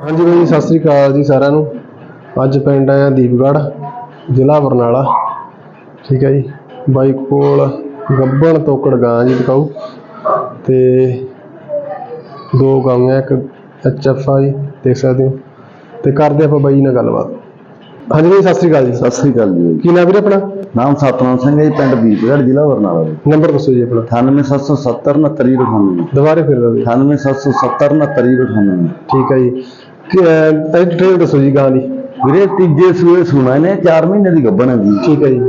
ਹਾਂਜੀ ਬਾਈ ਸਤਿ ਸ੍ਰੀ ਅਕਾਲ ਜੀ ਸਾਰਿਆਂ ਨੂੰ। ਅੱਜ ਪਿੰਡ ਆਇਆ ਦੀਪਗੜ੍ਹ ਜ਼ਿਲ੍ਹਾ ਬਰਨਾਲਾ। ਠੀਕ ਹੈ ਜੀ। ਬਾਈ ਕੋਲ ਗੱਬਣ ਤੋਕੜ ਗਾਂ ਜੀ ਦਿਖਾਊ ਤੇ ਦੋ ਗਾਂਆਂ ਇੱਕ ਐਚ ਐਫ ਆ ਜੀ ਦੇਖ ਸਕਦੇ ਹੋ। ਤੇ ਕਰਦੇ ਆਪਾਂ ਬਾਈ ਨਾਲ ਗੱਲਬਾਤ। ਹਾਂਜੀ ਬਾਈ ਸਤਿ ਸ੍ਰੀ ਅਕਾਲ ਜੀ। ਸਤਿ ਸ੍ਰੀ ਅਕਾਲ ਜੀ। ਕੀ ਨਾਮ ਵੀਰੇ ਆਪਣਾ? ਨਾਮ ਸਤਨਾਮ ਸਿੰਘ ਹੈ ਜੀ, ਪਿੰਡ ਦੀਪਗੜ੍ਹ ਜ਼ਿਲ੍ਹਾ ਬਰਨਾਲਾ ਜੀ। ਨੰਬਰ ਦੱਸੋ ਜੀ ਆਪਣਾ। 98770 69 ਦੁਬਾਰੇ ਫਿਰ ਦਿਓ ਜੀ 98770 69 ਠੀਕ ਹੈ ਜੀ। ਡਿਟੇਲ ਦੱਸੋ ਜੀ ਗਾਂ ਦੀ। ਵੀਰੇ ਤੀਜੇ ਸੂਏ ਸੁਣਾ ਨੇ 4 ਮਹੀਨੇ ਦੀ ਗੱਭਣ ਹੈ ਜੀ ਠੀਕ ਹੈ ਜੀ।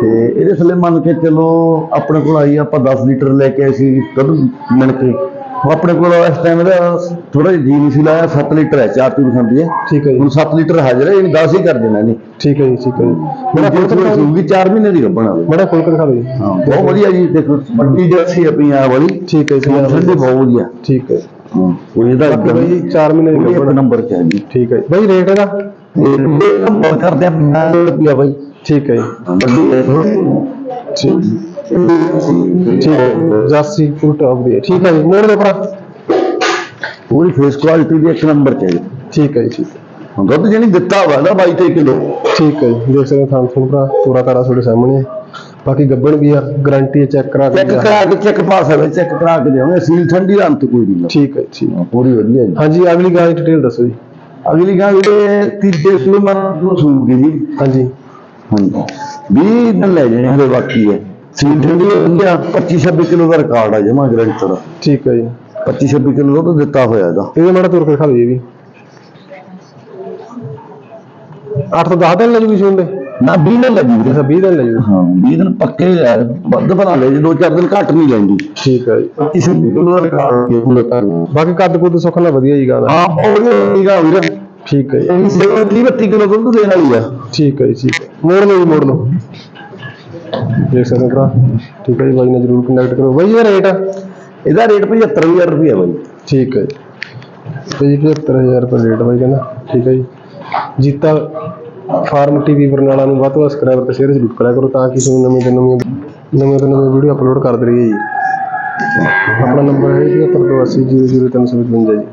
ਤੇ ਇਹਦੇ ਥੱਲੇ ਮੰਨ ਕੇ ਚਲੋ ਆਪਣੇ ਕੋਲ ਆਈ ਆਪਾਂ 10 ਲੀਟਰ ਲੈ ਕੇ ਆਏ ਸੀ ਦੁੱਧ ਮਿਣ ਕੇ। ਆਪਣੇ ਕੋਲ ਇਸ ਟਾਈਮ ਦਾ ਥੋੜਾ ਜਿਹਾ ਜੀ ਨਹੀਂ ਸੀ ਲਾਇਆ 7 ਲੀਟਰ ਹੈ ਚਾਰ ਪੀਣ ਖਾਂਦੀ ਹੈ। ਠੀਕ ਹੈ ਜੀ। ਹੁਣ 7 ਲੀਟਰ ਹਾਜ਼ਰ ਹੈ ਇਹਨੂੰ 10 ਹੀ ਕਰ ਦੇਣਾ ਨਹੀਂ ਠੀਕ ਹੈ ਜੀ ਠੀਕ ਹੈ ਜੀ। ਬੜਾ ਫੁੱਲ ਸੂਗੀ 4 ਮਹੀਨੇ ਦੀ ਗੱਭਣ ਆ। ਬੜਾ ਫੁੱਲ ਕੇ ਦਿਖਾ ਜੀ ਹਾਂ ਬਹੁਤ ਵਧੀਆ ਜੀ ਦੇਖੋ ਵੱਡੀ ਜਰਸੀ ਹੈ ਪੰਜਾਬ ਵਾਲੀ। ਠੀਕ ਹੈ ਜੀ ਬਹੁਤ ਵਧੀਆ। ਠੀਕ ਹੈ। ਕੋਈ ਇਹਦਾ ਬਾਈ 4 ਮਹੀਨੇ ਦੀ ਇੱਕ ਨੰਬਰ ਚ ਹੈ ਜੀ। ਠੀਕ ਹੈ ਜੀ। ਬਾਈ ਰੇਟ ਇਹਦਾ? ਇਹ ਨੰਬਰ ਕਰਦੇ ਆ 50 ਰੁਪਿਆ ਬਾਈ। ਠੀਕ ਹੈ ਜੀ। ਥੋੜੀ ਠੀਕ। ਠੀਕ ਹੈ ਜਾਸੀ ਫੁੱਟ ਟੌਪ ਦੀ। ਹੈ। ਠੀਕ ਹੈ ਜੀ। ਮੋੜ ਦੇ ਭਰਾ। ਪੂਰੀ ਫੇਸ ਕੁਆਲਿਟੀ ਦੀ ਇੱਕ ਨੰਬਰ ਚ ਹੈ ਜੀ। ਠੀਕ ਹੈ ਜੀ ਠੀਕ। ਹੈ ਹੁਣ ਦੁੱਧ ਜਿਹੜੀ ਦਿੱਤਾ ਵਾ ਨਾ 22 23 ਕਿਲੋ। ਠੀਕ ਹੈ ਜੀ। ਦੇਖ ਸਕਦੇ ਹੋ ਥਾਂ ਥੂੰ ਭਰਾ। ਪੂਰਾ ਤਾਰਾ ਤੁਹਾਡੇ ਸਾਹਮਣੇ ਹੈ। ਬਾਕੀ ਗੱਬਣ ਵੀ ਆ ਗਾਰੰਟੀ ਚੈੱਕ ਕਰਾ ਕੇ ਚੈੱਕ। ਕਰਾ ਕੇ ਚੈੱਕ ਪਾਸ ਹੈ ਚੈੱਕ ਕਰਾ ਕੇ ਦੇਵਾਂਗੇ ਸੀਲ ਠੰਡੀ ਦਾ ਅੰਤ ਕੋਈ ਨਹੀਂ ਠੀਕ ਹੈ ਠੀਕ ਹੈ। ਪੂਰੀ ਵਧੀਆ ਜੀ। ਹਾਂਜੀ ਅਗਲੀ ਗਾਂ ਦੀ ਡਿਟੇਲ ਦੱਸੋ ਜੀ। ਅਗਲੀ ਗਾਂ ਜਿਹੜੇ ਤੀਜੇ ਸੂਏ ਮਨ ਨੂੰ ਸੂਗੀ ਜੀ। ਹਾਂਜੀ। ਹਾਂਜੀ। 20 ਦਿਨ ਲੈ ਜਾਣੇ ਹਲੇ ਬਾਕੀ ਹੈ ਸੀਲ ਠੰਡੀ ਹੁੰਦੀ ਆ 25 26 ਕਿਲੋ ਦਾ ਰਿਕਾਰਡ ਆ ਜਮਾ ਗਰੰਟੀ ਦਾ ਠੀਕ ਹੈ ਜੀ। 25 26 ਕਿਲੋ ਦੁੱਧ ਦਿੱਤਾ ਹੋਇਆ ਇਹਦਾ। ਇਹਦੇ ਮਾੜਾ ਤੁਰ ਕੇ ਜੀ ਇਹ ਵੀ। 8 ਤੋਂ 10 ਦਿਨ ਲੱਗੂਗੀ ਸੂਣ ਦੇ ਨਾ 20 ਦਿਨ ਲੱਗੀ ਅੱਛਾ 20 ਦਿਨ ਲੱਗੂ। ਹਾਂ 20 ਦਿਨ ਪੱਕੇ ਹੈ ਵੱਧ ਬਣਾ ਲੈ ਜੀ ਦੋ ਚਾਰ ਦਿਨ ਘੱਟ ਨਹੀਂ ਲੈਂਦੀ। ਠੀਕ ਹੈ ਜੀ। ਕਿਸੇ ਵੀ ਕਿਲੋ ਦਾ ਰਿਕਾਰਡ ਪੂਰਾ ਕਰ ਬਾਕੀ ਕੱਦ ਕੁੱਦ ਸੁੱਖ ਨਾਲ ਵਧੀਆ ਜੀ ਗਾਂ ਦਾ ਹਾਂ ਬਹੁਤ ਵਧੀਆ ਵੀਰੇ। ਠੀਕ ਹੈ ਜੀ। ਇਹ ਸੇਵਾ 30 32 ਕਿਲੋ ਦੁੱਧ ਦੇਣ ਵਾਲੀ ਆ। ਠੀਕ ਹੈ ਜੀ ਠੀਕ ਹੈ ਮੋੜ ਲਓ ਜੀ ਮੋੜ ਲਓ। ਦੇਖ ਸਕਦੇ ਹੋ ਭਰਾ। ਠੀਕ ਹੈ ਜੀ ਬਾਈ ਨਾਲ ਜਰੂਰ ਕੰਟੈਕਟ ਕਰੋ। ਬਾਈ ਇਹ ਰੇਟ ਇਹਦਾ ਰੇਟ 75000 ਰੁਪਏ ਬਾਈ। ਠੀਕ ਹੈ ਜੀ। ਤੇ ਜੀ 75000 ਰੁਪਏ ਰੇਟ ਬਾਈ ਕਹਿੰਦਾ। ਠੀਕ ਹੈ ਜੀ। ਜੀਤਾ ਫਾਰਮ ਟੀਵੀ ਬਰਨਾਲਾ ਨੂੰ ਵੱਧ ਤੋਂ ਵੱਧ ਸਬਸਕ੍ਰਾਈਬਰ ਤੇ ਸ਼ੇਅਰ ਜ਼ਰੂਰ ਕਰਿਆ ਕਰੋ ਤਾਂ ਕਿ ਤੁਹਾਨੂੰ ਨਵੀਆਂ ਤੋਂ ਨਵੀਆਂ ਨਵੀਆਂ ਤੋਂ ਨਵੀਆਂ ਵੀਡੀਓ ਅਪਲੋਡ ਕਰਦੇ ਰਹੀਏ ਜੀ। ਆਪਣਾ ਨੰਬਰ ਹੈ 7382800355 ਜੀ।